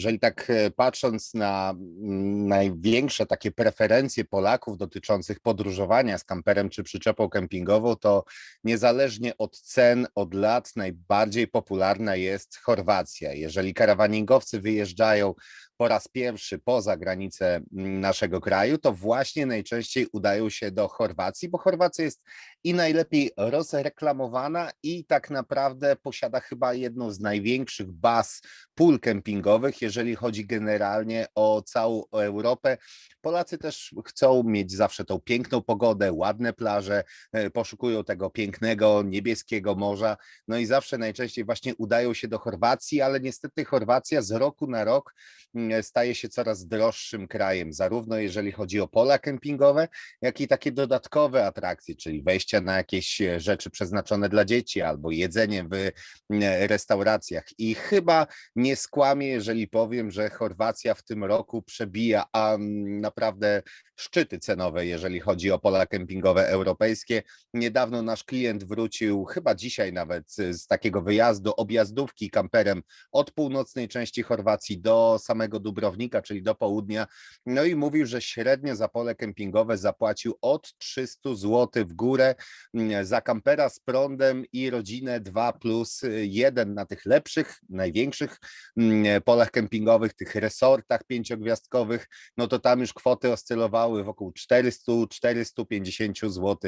jeżeli tak e, patrząc na mm, największe takie preferencje Polaków dotyczących podróżowania z kamperem czy przyczepą kempingową, to niezależnie od cen, od lat najbardziej popularna jest Chorwacja. Jeżeli karawaningowcy wyjeżdżają po raz pierwszy poza granice mm, naszego kraju, to właśnie najczęściej udają się do Chorwacji, bo Chorwacja jest i najlepiej rozreklamowana i tak naprawdę posiada chyba jedną z największych baz pól kempingowych, jeżeli chodzi generalnie o całą Europę. Polacy też chcą mieć zawsze tą piękną pogodę, ładne plaże, e, poszukują tego pięknego niebieskiego morza, no i zawsze najczęściej właśnie udają się do Chorwacji, ale niestety Chorwacja z roku na rok mm, staje się coraz droższym krajem, zarówno jeżeli chodzi o pola kempingowe, jak i takie dodatkowe atrakcje, czyli wejścia na jakieś e, rzeczy przeznaczone dla dzieci albo jedzenie w e, restauracjach. I chyba nie skłamię, jeżeli powiem, że Chorwacja w tym roku przebija a naprawdę szczyty cenowe, jeżeli chodzi o pola kempingowe europejskie. Niedawno nasz klient wrócił, chyba dzisiaj nawet, z takiego wyjazdu, objazdówki kamperem od północnej części Chorwacji do samego Dubrownika, czyli do południa. No i mówił, że średnio za pole kempingowe zapłacił od 300 zł w górę mm, za kampera z prądem i rodzinę 2 plus 1 na tych lepszych, największych mm, polach kempingowych, tych resortach pięciogwiazdkowych, no to tam już kwoty oscylowały wokół 400-450 zł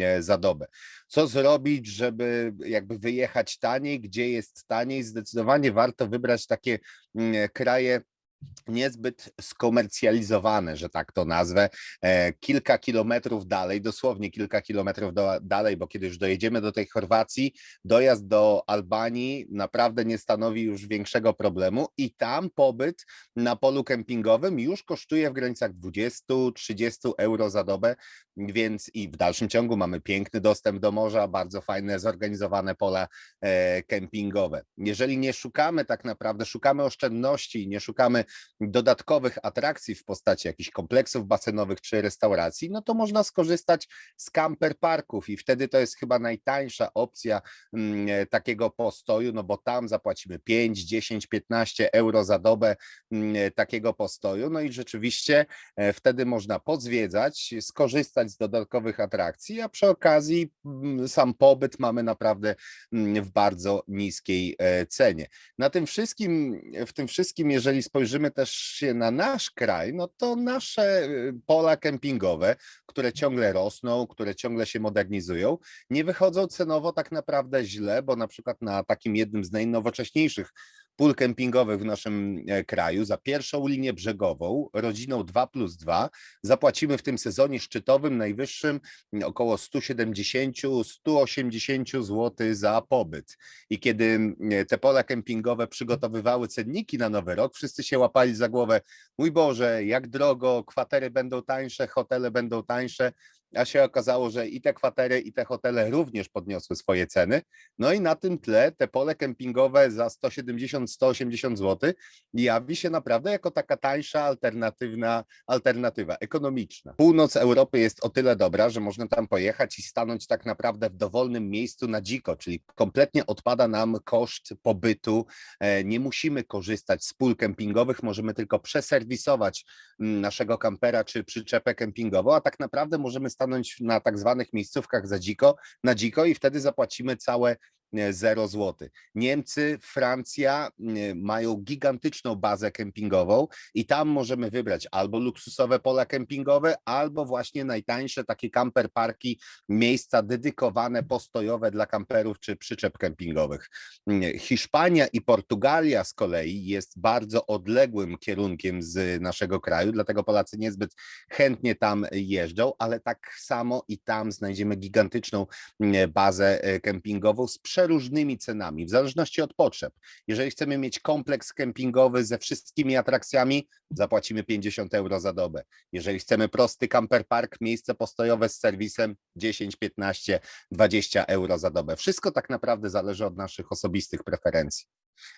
e, za dobę. Co zrobić, żeby jakby wyjechać taniej, gdzie jest taniej? Zdecydowanie warto wybrać takie mm, kraje, niezbyt skomercjalizowane, że tak to nazwę, e, kilka kilometrów dalej, dosłownie kilka kilometrów do, dalej, bo kiedy już dojedziemy do tej Chorwacji, dojazd do Albanii naprawdę nie stanowi już większego problemu i tam pobyt na polu kempingowym już kosztuje w granicach 20-30 euro za dobę, więc i w dalszym ciągu mamy piękny dostęp do morza, bardzo fajne, zorganizowane pola e, kempingowe. Jeżeli nie szukamy tak naprawdę, szukamy oszczędności, nie szukamy dodatkowych atrakcji w postaci jakichś kompleksów basenowych czy restauracji, no to można skorzystać z camper parków i wtedy to jest chyba najtańsza opcja mm, e, takiego postoju, no bo tam zapłacimy 5, 10, 15 euro za dobę mm, e, takiego postoju, no i rzeczywiście e, wtedy można pozwiedzać, skorzystać z dodatkowych atrakcji, a przy okazji mm, sam pobyt mamy naprawdę w bardzo niskiej cenie. Na tym wszystkim, w tym wszystkim, jeżeli spojrzymy też się na nasz kraj, no to nasze y, pola kempingowe, które ciągle rosną, które ciągle się modernizują, nie wychodzą cenowo tak naprawdę źle, bo na przykład na takim jednym z najnowocześniejszych pól kempingowych w naszym e, kraju za pierwszą linię brzegową rodziną 2 plus 2 zapłacimy w tym sezonie szczytowym najwyższym około 170-180 zł za pobyt. I kiedy te pola kempingowe przygotowywały cenniki na nowy rok, wszyscy się łapali za głowę, mój Boże, jak drogo, kwatery będą tańsze, hotele będą tańsze, a się okazało, że i te kwatery, i te hotele również podniosły swoje ceny. No i na tym tle te pole kempingowe za 170-180 zł jawi się naprawdę jako taka tańsza, alternatywna alternatywa, ekonomiczna. Północ Europy jest o tyle dobra, że można tam pojechać i stanąć tak naprawdę w dowolnym miejscu na dziko, czyli kompletnie odpada nam koszt pobytu. E, nie musimy korzystać z pól kempingowych, możemy tylko przeserwisować mm, naszego kampera czy przyczepę kempingową, a tak naprawdę możemy stanąć na tak zwanych miejscówkach za dziko, na dziko i wtedy zapłacimy całe 0 zł. Niemcy, Francja mają gigantyczną bazę kempingową i tam możemy wybrać albo luksusowe pola kempingowe, albo właśnie najtańsze takie camper parki, miejsca dedykowane postojowe dla kamperów czy przyczep kempingowych. Hiszpania i Portugalia z kolei jest bardzo odległym kierunkiem z naszego kraju, dlatego Polacy niezbyt chętnie tam jeżdżą, ale tak samo i tam znajdziemy gigantyczną bazę e, kempingową z przeróżnymi cenami, w zależności od potrzeb. Jeżeli chcemy mieć kompleks kempingowy ze wszystkimi atrakcjami, zapłacimy 50 euro za dobę. Jeżeli chcemy prosty camper park, miejsce postojowe z serwisem 10, 15, 20 euro za dobę. Wszystko tak naprawdę zależy od naszych osobistych preferencji.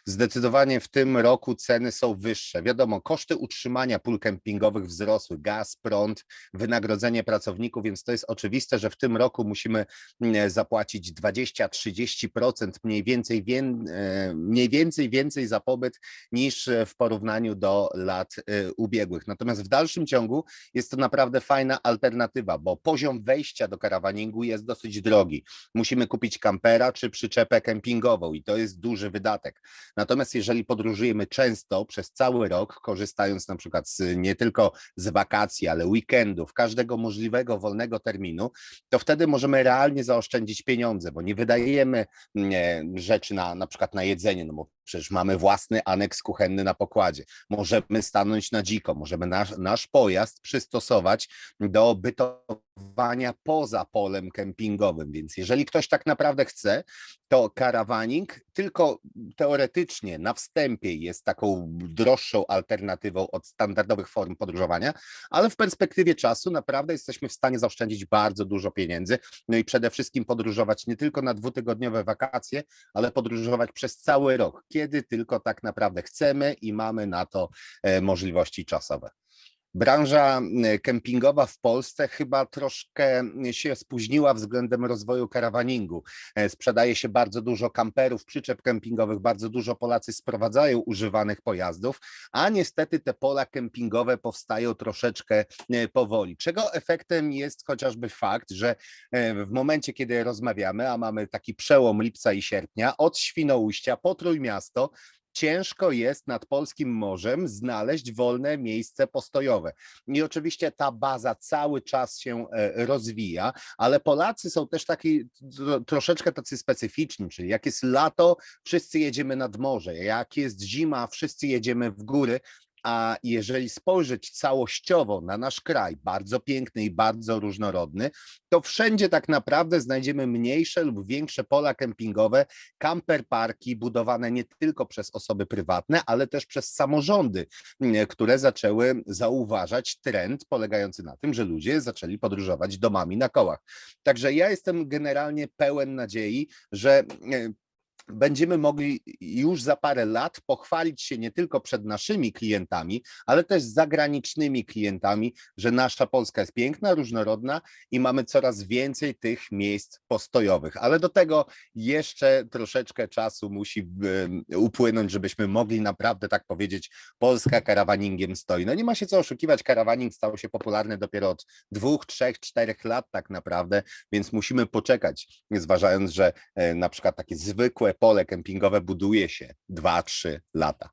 Zdecydowanie w tym roku ceny są wyższe. Wiadomo, koszty utrzymania pól kempingowych wzrosły, gaz, prąd, wynagrodzenie pracowników, więc to jest oczywiste, że w tym roku musimy mm, zapłacić 20-30% mniej więcej, wię- e, mniej więcej więcej za pobyt niż w porównaniu do lat e, ubiegłych. Natomiast w dalszym ciągu jest to naprawdę fajna alternatywa, bo poziom wejścia do karawaningu jest dosyć drogi. Musimy kupić kampera czy przyczepę kempingową i to jest duży wydatek. Natomiast jeżeli podróżujemy często przez cały rok, korzystając na przykład z, nie tylko z wakacji, ale weekendów, każdego możliwego wolnego terminu, to wtedy możemy realnie zaoszczędzić pieniądze, bo nie wydajemy mm, e, rzeczy na, na przykład na jedzenie, no bo przecież mamy własny aneks kuchenny na pokładzie. Możemy stanąć na dziko, możemy nasz, nasz pojazd przystosować do bytowania poza polem kempingowym. Więc jeżeli ktoś tak naprawdę chce, to karawaning tylko teoretycznie na wstępie jest taką droższą alternatywą od standardowych form podróżowania, ale w perspektywie czasu naprawdę jesteśmy w stanie zaoszczędzić bardzo dużo pieniędzy. No i przede wszystkim podróżować nie tylko na dwutygodniowe wakacje, ale podróżować przez cały rok, kiedy tylko tak naprawdę chcemy i mamy na to e, możliwości czasowe. Branża kempingowa w Polsce chyba troszkę się spóźniła względem rozwoju karawaningu. E, Sprzedaje się bardzo dużo kamperów, przyczep kempingowych, bardzo dużo Polacy sprowadzają używanych pojazdów, a niestety te pola kempingowe powstają troszeczkę e, powoli. Czego efektem jest chociażby fakt, że e, w momencie, kiedy rozmawiamy, a mamy taki przełom lipca i sierpnia, od Świnoujścia po Trójmiasto, ciężko jest nad polskim morzem znaleźć wolne miejsce postojowe. I oczywiście ta baza cały czas się e, rozwija, ale Polacy są też taki tro- troszeczkę tacy specyficzni, czyli jak jest lato, wszyscy jedziemy nad morze, jak jest zima, wszyscy jedziemy w góry. A jeżeli spojrzeć całościowo na nasz kraj, bardzo piękny i bardzo różnorodny, to wszędzie tak naprawdę znajdziemy mniejsze lub większe pola kempingowe, camper parki budowane nie tylko przez osoby prywatne, ale też przez samorządy, m, które zaczęły zauważać trend polegający na tym, że ludzie zaczęli podróżować domami na kołach. Także ja jestem generalnie pełen nadziei, że e, będziemy mogli już za parę lat pochwalić się nie tylko przed naszymi klientami, ale też zagranicznymi klientami, że nasza Polska jest piękna, różnorodna i mamy coraz więcej tych miejsc postojowych. Ale do tego jeszcze troszeczkę czasu musi upłynąć, żebyśmy mogli naprawdę tak powiedzieć, Polska karawaningiem stoi. No nie ma się co oszukiwać, karawaning stał się popularny dopiero od dwóch, trzech, czterech lat tak naprawdę, więc musimy poczekać, zważając, że e, na przykład takie zwykłe pole kempingowe buduje się 2-3 lata.